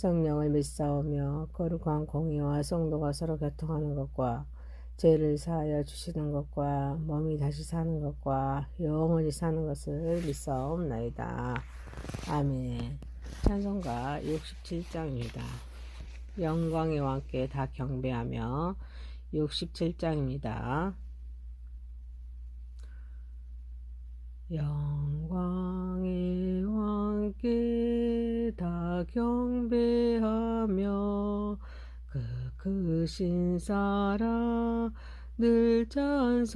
성령을 믿사오며 거룩한 공의와 성도가 서로 교통하는 것과 죄를 사하여 주시는 것과 몸이 다시 사는 것과 영원히 사는 것을 믿사옵나이다. 아멘. 찬송가 67장입니다. 영광의 왕께 다 경배하며 67장입니다. 영광의 왕께 다 경배하며 그 크신 사랑 늘 찬송하라.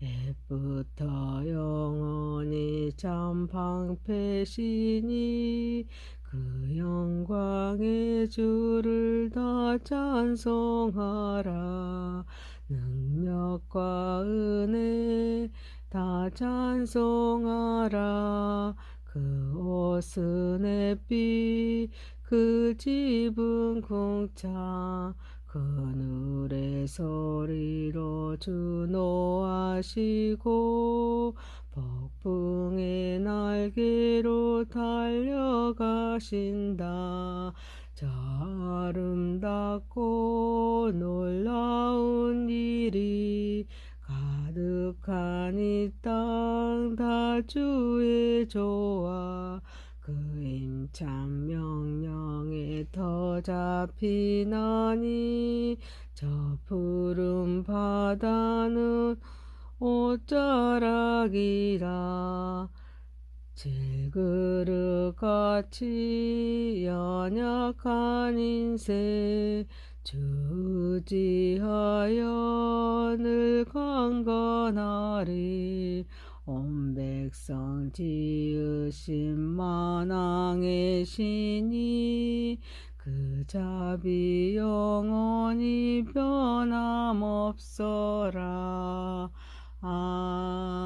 옛부터 영원히 참 방패시니 그 영광의 주를 다 찬송하라. 능력과 은혜 다 찬송하라. 그 옷은 햇빛 그 집은 궁창 그늘의 소리로 주노하시고 폭풍의 날개로 달려가신다. 저 아름답고 놀라운 일이 가득한 이 땅 다 주의 조화 그 임참 명령에 더 잡히나니 저 푸른 바다는 옷자락이라. 질그릇같이 연약한 인생 주지하여 늘 강건하리 온 백성 지으신 만왕의 신이 그 자비 영원히 변함없어라. 아멘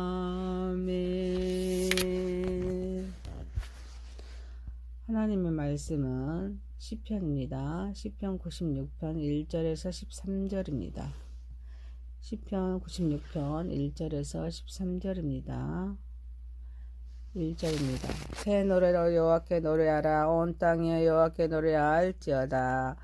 하나님의 말씀은 시편입니다. 시편 96편 1절에서 13절입니다. 시편 96편 1절에서 13절입니다. 1절입니다. 새 노래로 여호와께 노래하라 온 땅에 여호와께 노래할지어다.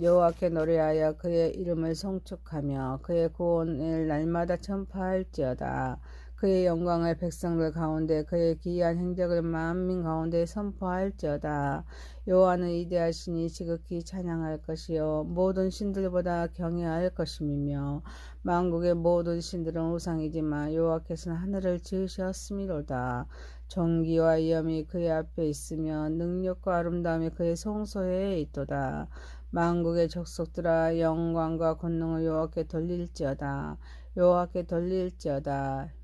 여호와께 노래하여 그의 이름을 송축하며 그의 구원을 날마다 전파할지어다. 그의 영광을 백성들 가운데 그의 기이한 행적을 만민 가운데 선포할지어다. 여호와는 위대하시니 지극히 찬양할 것이요 모든 신들보다 경외할 것임이며 만국의 모든 신들은 우상이지만 여호와께서는 하늘을 지으셨음이로다. 존귀와 위엄이 그의 앞에 있으며 능력과 아름다움이 그의 성소에 있도다. 만국의 족속들아 영광과 권능을 여호와께 돌릴지어다. 여호와께 돌릴지어다.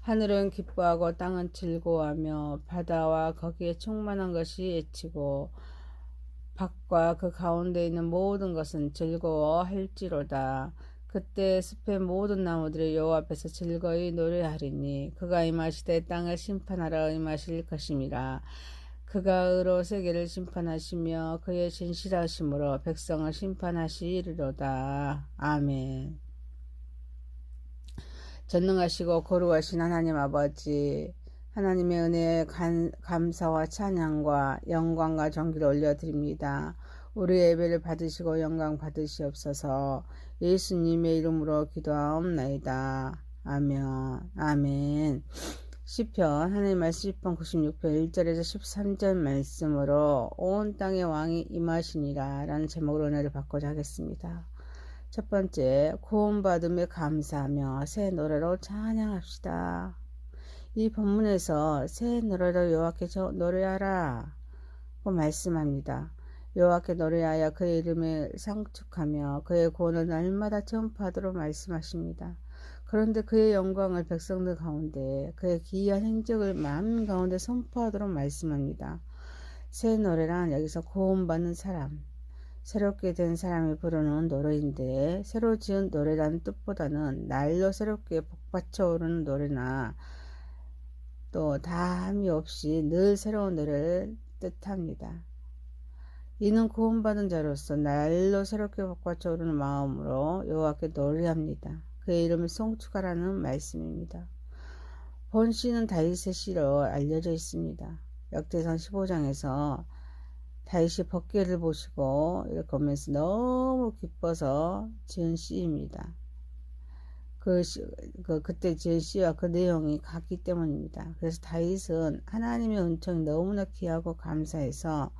하늘은 기뻐하고 땅은 즐거워하며 바다와 거기에 충만한 것이 애치고 밖과 그 가운데 있는 모든 것은 즐거워할지로다. 그때 숲의 모든 나무들이 여호와 앞에서 즐거이 노래하리니 그가 임하시되 땅을 심판하러 임하실 것임이라. 그가 의로 세계를 심판하시며 그의 진실하심으로 백성을 심판하시리로다. 아멘. 전능하시고 거룩하신 하나님 아버지 하나님의 은혜에 간, 감사와 찬양과 영광과 존귀를 올려드립니다. 우리의 예배를 받으시고 영광 받으시옵소서 예수님의 이름으로 기도하옵나이다. 아멘 아멘 시편 하나님 말씀 시편 96편 1절에서 13절 말씀으로 온 땅의 왕이 임하시니라 라는 제목으로 은혜를 받고자 하겠습니다. 첫 번째 구원받음에 감사하며 새 노래로 찬양합시다. 이 본문에서 새 노래로 여호와께 노래하라 고 말씀합니다. 여호와께 노래하여 그의 이름을 상축하며 그의 구원을 날마다 전파하도록 말씀하십니다. 그런데 그의 영광을 백성들 가운데 그의 기이한 행적을 마음 가운데 선포하도록 말씀합니다. 새 노래란 여기서 구원받는 사람, 새롭게 된 사람이 부르는 노래인데 새로 지은 노래라는 뜻보다는 날로 새롭게 복받쳐 오르는 노래나 또 다함이 없이 늘 새로운 노래를 뜻합니다. 이는 구원받은 자로서 날로 새롭게 복받쳐 오르는 마음으로 여호와께 노래합니다. 그의 이름을 송축하라는 말씀입니다. 본 씨는 다윗의 씨로 알려져 있습니다. 역대상 15장에서 다윗이 법궤를 보시고 이렇게 보면서 너무 기뻐서 지은 씨입니다. 그, 시, 그 그때 지은 씨와 그 내용이 같기 때문입니다. 그래서 다윗은 하나님의 은총이 너무나 귀하고 감사해서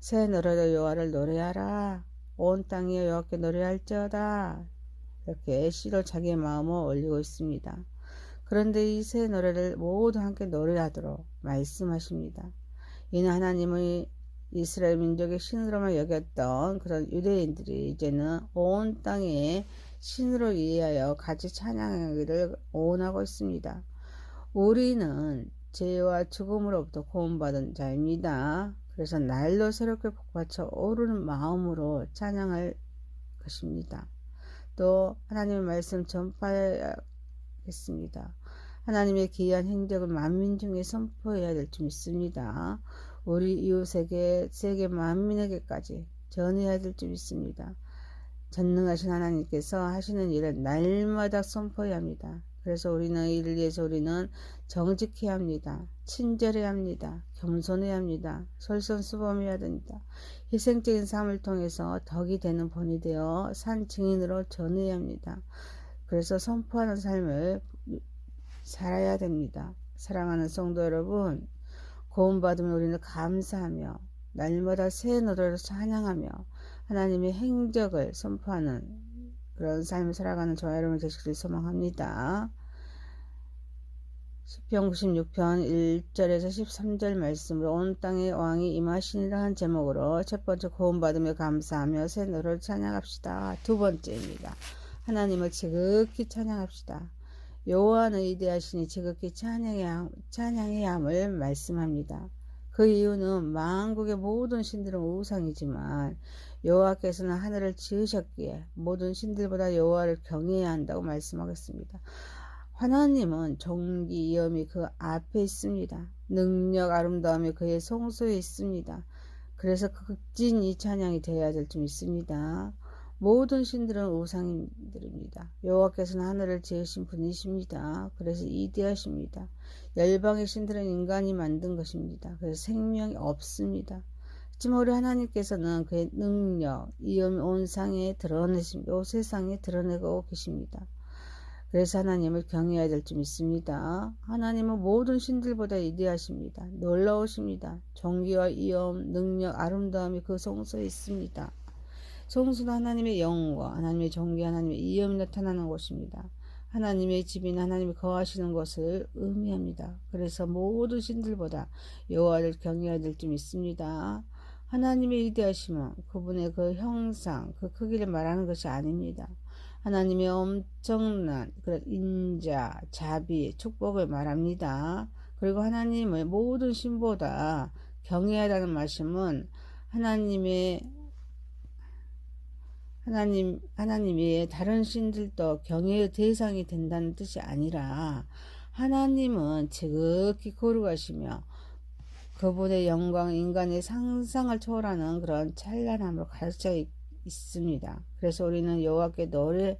새 노래로 여호와를 노래하라 온 땅이 여호와께 노래할지어다 이렇게 시로 자기의 마음을 올리고 있습니다. 그런데 이 새 노래를 모두 함께 노래하도록 말씀하십니다. 이는 하나님의 이스라엘 민족의 신으로만 여겼던 그런 유대인들이 이제는 온 땅에 신으로 이해하여 같이 찬양하기를 원하고 있습니다. 우리는 죄와 죽음으로부터 구원받은 자입니다. 그래서 날로 새롭게 복받쳐 오르는 마음으로 찬양할 것입니다. 또 하나님의 말씀 전파해야겠습니다. 하나님의 기이한 행적을 만민 중에 선포해야 될 줄 믿습니다. 우리 이웃에게 세계 만민에게까지 전해야 될 줄 믿습니다. 전능하신 하나님께서 하시는 일을 날마다 선포해야 합니다. 그래서 우리는 이를 위해서 우리는 정직해야 합니다. 친절해야 합니다. 겸손해야 합니다. 솔선수범해야 됩니다. 희생적인 삶을 통해서 덕이 되는 본이 되어 산 증인으로 전해야 합니다. 그래서 선포하는 삶을 살아야 됩니다. 사랑하는 성도 여러분, 구원받으면 우리는 감사하며 날마다 새 노래로 찬양하며 하나님의 행적을 선포하는 그런 삶을 살아가는 저와 여러분 되시길 소망합니다. 10편 96편 1절에서 13절 말씀으로 온 땅의 왕이 임하시니라 한 제목으로 첫 번째 구원받으며 감사하며 새 노래를 찬양합시다. 두 번째입니다. 하나님을 지극히 찬양합시다. 여호와는 이대하시니 지극히 찬양해야, 함을 말씀합니다. 그 이유는 만국의 모든 신들은 우상이지만 여호와께서는 하늘을 지으셨기에 모든 신들보다 여호와를 경외해야 한다고 말씀하겠습니다. 하나님은 정기 위엄이 그 앞에 있습니다. 능력 아름다움이 그의 성소에 있습니다. 그래서 극진 이 찬양이 되어야 될 줄 믿습니다. 모든 신들은 우상인들입니다. 여호와께서는 하늘을 지으신 분이십니다. 그래서 이대하십니다. 열방의 신들은 인간이 만든 것입니다. 그래서 생명이 없습니다. 하지만 우리 하나님께서는 그의 능력, 이음 온상에 드러내시고 세상에 드러내고 계십니다. 그래서 하나님을 경외해야 될 줄 믿습니다. 하나님은 모든 신들보다 이대하십니다. 놀라우십니다. 종기와 이엄, 능력, 아름다움이 그 성소에 있습니다. 성수는 하나님의 영과 하나님의 종기, 하나님의 이엄이 나타나는 곳입니다. 하나님의 집인 하나님이 거하시는 것을 의미합니다. 그래서 모든 신들보다 여호와를 경외해야 될 줄 믿습니다. 하나님의 위대하심은 그분의 그 형상, 그 크기를 말하는 것이 아닙니다. 하나님의 엄청난 그런 인자, 자비, 축복을 말합니다. 그리고 하나님의 모든 신보다 경외하라는 말씀은 하나님의 하나님 하나님이 다른 신들도 경외의 대상이 된다는 뜻이 아니라 하나님은 지극히 거룩하시며 그분의 영광 인간의 상상을 초월하는 그런 찬란함으로 가득 있습니다. 그래서 우리는 여호와께 노래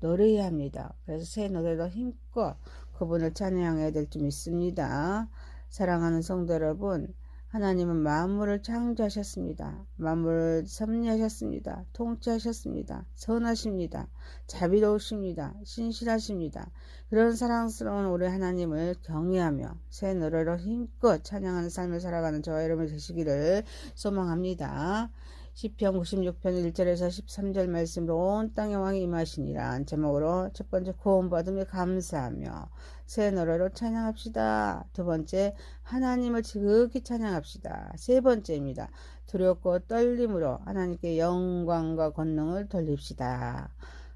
노래해야 합니다. 그래서 새 노래로 힘껏 그분을 찬양해야 될 줄 믿습니다. 사랑하는 성도 여러분, 하나님은 만물을 창조하셨습니다. 만물을 섭리하셨습니다. 통치하셨습니다. 선하십니다. 자비로우십니다. 신실하십니다. 그런 사랑스러운 우리 하나님을 경외하며 새 노래로 힘껏 찬양하는 삶을 살아가는 저와 여러분 되시기를 소망합니다. 시편 96편 1절에서 13절 말씀으로 온 땅의 왕이 임하시니라 제목으로 첫 번째 구원받음에 감사하며 새 노래로 찬양합시다. 두 번째 하나님을 지극히 찬양합시다. 세 번째입니다. 두렵고 떨림으로 하나님께 영광과 권능을 돌립시다.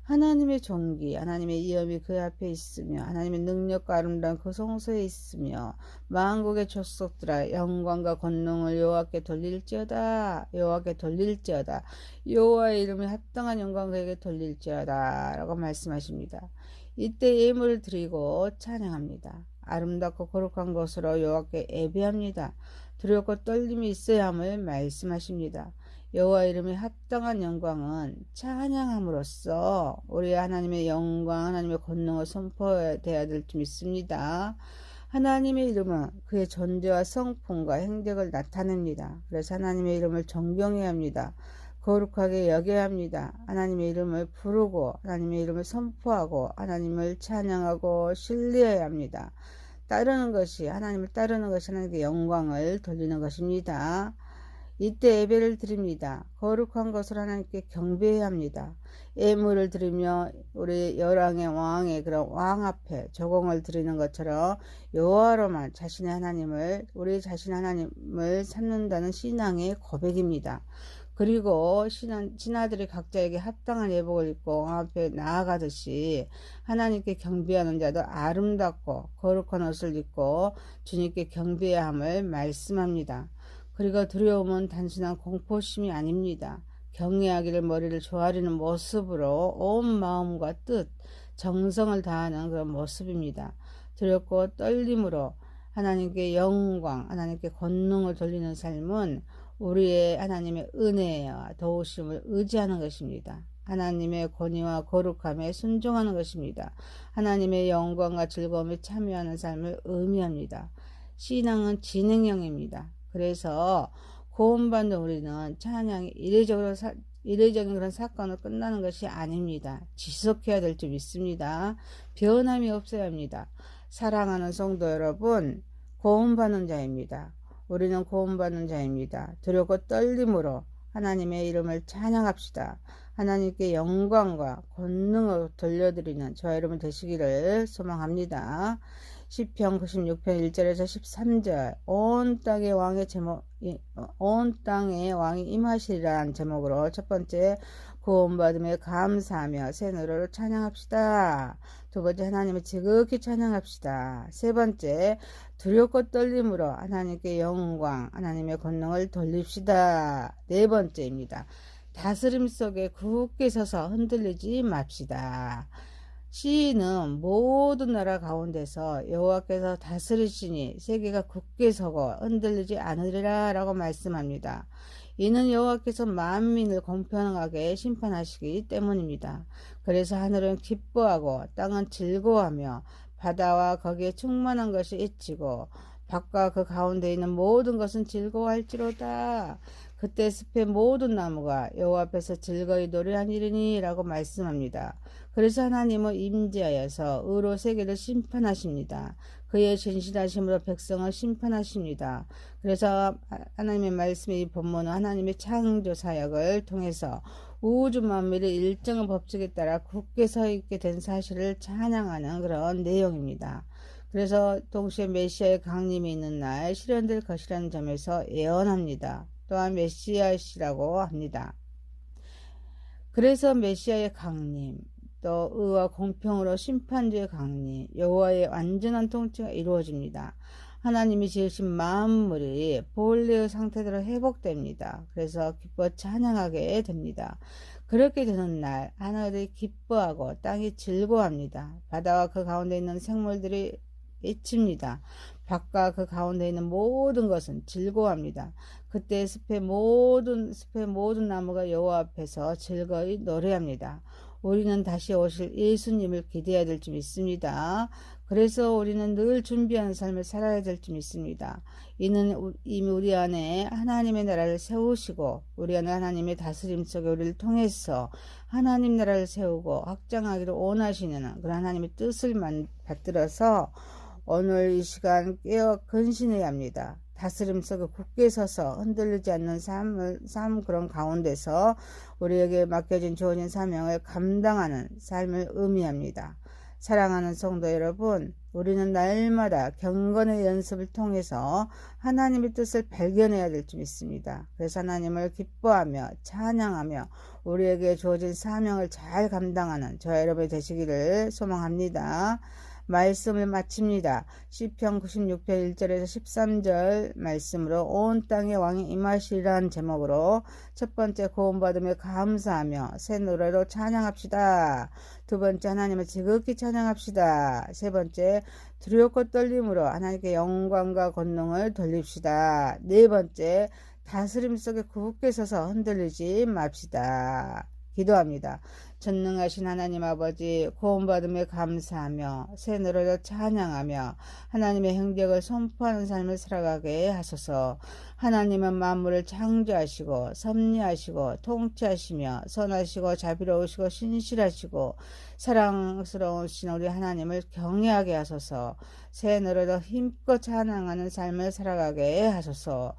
하나님의 종기, 하나님의 이엄이 그 앞에 있으며 하나님의 능력과 아름다운 그 성소에 있으며 만국의 족속들아 영광과 권능을 여호와께 돌릴지어다 여호와께 돌릴지어다 여호와의 이름에 합당한 영광 그에게 돌릴지어다 라고 말씀하십니다. 이때 예물을 드리고 찬양합니다. 아름답고 거룩한 것으로 여호와께 예배합니다. 두렵고 떨림이 있어야 함을 말씀하십니다. 여호와 이름에 합당한 영광은 찬양함으로써 우리 하나님의 영광, 하나님의 권능을 선포해야 될 줄 믿습니다. 하나님의 이름은 그의 존재와 성품과 행적을 나타냅니다. 그래서 하나님의 이름을 존경해야 합니다. 거룩하게 여겨야 합니다. 하나님의 이름을 부르고 하나님의 이름을 선포하고 하나님을 찬양하고 신뢰해야 합니다. 따르는 것이 하나님을 따르는 것이 하나님께 영광을 돌리는 것입니다. 이때 예배를 드립니다. 거룩한 것을 하나님께 경배해야 합니다. 예물을 드리며 우리 열왕의 왕의 그런 왕 앞에 조공을 드리는 것처럼 여호와로만 자신의 하나님을 우리 자신 하나님을 삼는다는 신앙의 고백입니다. 그리고 신하, 신하들이 각자에게 합당한 예복을 입고 왕 앞에 나아가듯이 하나님께 경배하는 자도 아름답고 거룩한 옷을 입고 주님께 경배해야 함을 말씀합니다. 그리고 두려움은 단순한 공포심이 아닙니다. 경외하기를 머리를 조아리는 모습으로 온 마음과 뜻, 정성을 다하는 그런 모습입니다. 두렵고 떨림으로 하나님께 영광, 하나님께 권능을 돌리는 삶은 우리의 하나님의 은혜와 도우심을 의지하는 것입니다. 하나님의 권위와 거룩함에 순종하는 것입니다. 하나님의 영광과 즐거움에 참여하는 삶을 의미합니다. 신앙은 진행형입니다. 그래서 구원받는 우리는 찬양이 이례적으로 사, 이례적인 그런 사건으로 끝나는 것이 아닙니다. 지속해야 될 줄 믿습니다. 변함이 없어야 합니다. 사랑하는 성도 여러분, 구원받는 자입니다. 우리는 구원받는 자입니다. 두렵고 떨림으로 하나님의 이름을 찬양합시다. 하나님께 영광과 권능을 돌려드리는 저 여러분 되시기를 소망합니다. 시편 96편 1절에서 13절 온 땅의 왕의 제목 온 땅의 왕이 임하시리라는 제목으로 첫 번째 구원받음에 감사하며 새 노래로 찬양합시다. 두 번째 하나님을 지극히 찬양합시다. 세 번째 두렵고 떨림으로 하나님께 영광 하나님의 권능을 돌립시다. 네 번째입니다. 다스림 속에 굳게 서서 흔들리지 맙시다. 시인은 모든 나라 가운데서 여호와께서 다스리시니 세계가 굳게 서고 흔들리지 않으리라 라고 말씀합니다. 이는 여호와께서 만민을 공평하게 심판하시기 때문입니다. 그래서 하늘은 기뻐하고 땅은 즐거워하며 바다와 거기에 충만한 것이 잊히고 밖과 그 가운데 있는 모든 것은 즐거워할지로다. 그때 숲의 모든 나무가 여호와 앞에서 즐거이 노래하니리니라고 말씀합니다. 그래서 하나님은 임재하여서 의로 세계를 심판하십니다. 그의 진실하심으로 백성을 심판하십니다. 그래서 하나님의 말씀의 이 본문은 하나님의 창조 사역을 통해서 우주 만물의 일정한 법칙에 따라 굳게 서 있게 된 사실을 찬양하는 그런 내용입니다. 그래서 동시에 메시아의 강림이 있는 날 실현될 것이라는 점에서 예언합니다. 또한 메시아시라고 합니다. 그래서 메시아의 강림, 또 의와 공평으로 심판주의 강림, 여호와의 완전한 통치가 이루어집니다. 하나님이 지으신 만물이 본래의 상태대로 회복됩니다. 그래서 기뻐 찬양하게 됩니다. 그렇게 되는 날 하늘이 기뻐하고 땅이 즐거워합니다. 바다와 그 가운데 있는 생물들이 잊힙니다. 밖과 그 가운데 있는 모든 것은 즐거워합니다. 그때 숲의 모든 숲의 모든 나무가 여호와 앞에서 즐거이 노래합니다. 우리는 다시 오실 예수님을 기대해야 될줄 믿습니다. 그래서 우리는 늘 준비하는 삶을 살아야 될줄 믿습니다. 이는 우- 이미 우리 안에 하나님의 나라를 세우시고 우리 안에 하나님의 다스림 속에 우리를 통해서 하나님 나라를 세우고 확장하기를 원하시는 그런 하나님의 뜻을 만- 받들어서 오늘 이 시간 깨어 근신해야 합니다. 다스림 속에 굳게 서서 흔들리지 않는 삶을, 삶 그런 가운데서 우리에게 맡겨진 주어진 사명을 감당하는 삶을 의미합니다. 사랑하는 성도 여러분, 우리는 날마다 경건의 연습을 통해서 하나님의 뜻을 발견해야 될 줄 믿습니다. 그래서 하나님을 기뻐하며 찬양하며 우리에게 주어진 사명을 잘 감당하는 저와 여러분이 되시기를 소망합니다. 말씀을 마칩니다. 시편 96편 1절에서 13절 말씀으로 온 땅의 왕이 임하시리라는 제목으로 첫 번째 고음받음에 감사하며 새 노래로 찬양합시다. 두 번째 하나님을 지극히 찬양합시다. 세 번째 두렵고 떨림으로 하나님께 영광과 권능을 돌립시다. 네 번째 다스림 속에 굳게 서서 흔들리지 맙시다. 기도합니다. 전능하신 하나님 아버지 고음받음에 감사하며 새 노래로 찬양하며 하나님의 행적을 선포하는 삶을 살아가게 하소서. 하나님은 만물을 창조하시고 섭리하시고 통치하시며 선하시고 자비로우시고 신실하시고 사랑스러우신 우리 하나님을 경외하게 하소서. 새 노래로 힘껏 찬양하는 삶을 살아가게 하소서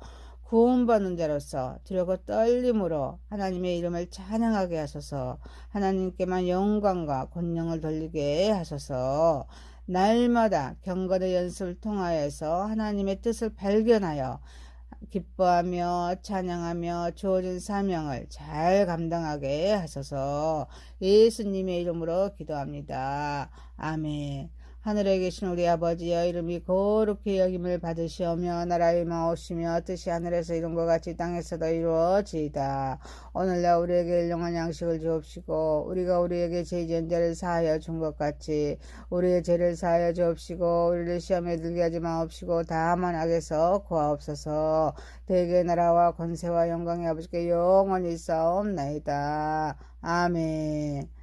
구원받는 자로서 두려고 떨림으로 하나님의 이름을 찬양하게 하소서 하나님께만 영광과 권능을 돌리게 하소서 날마다 경건의 연습을 통하여서 하나님의 뜻을 발견하여 기뻐하며 찬양하며 주어진 사명을 잘 감당하게 하소서 예수님의 이름으로 기도합니다. 아멘. 하늘에 계신 우리 아버지여 이름이 거룩히 여김을 받으시오며 나라의 마오시며 뜻이 하늘에서 이룬 것 같이 땅에서도 이루어지이다. 오늘날 우리에게 일용한 양식을 주옵시고 우리가 우리에게 죄 지은 자를 사하여 준 것 같이 우리의 죄를 사하여 주옵시고 우리를 시험에 들게 하지 마옵시고 다만 악에서 구하옵소서 대개 나라와 권세와 영광의 아버지께 영원히 싸움나이다. 아멘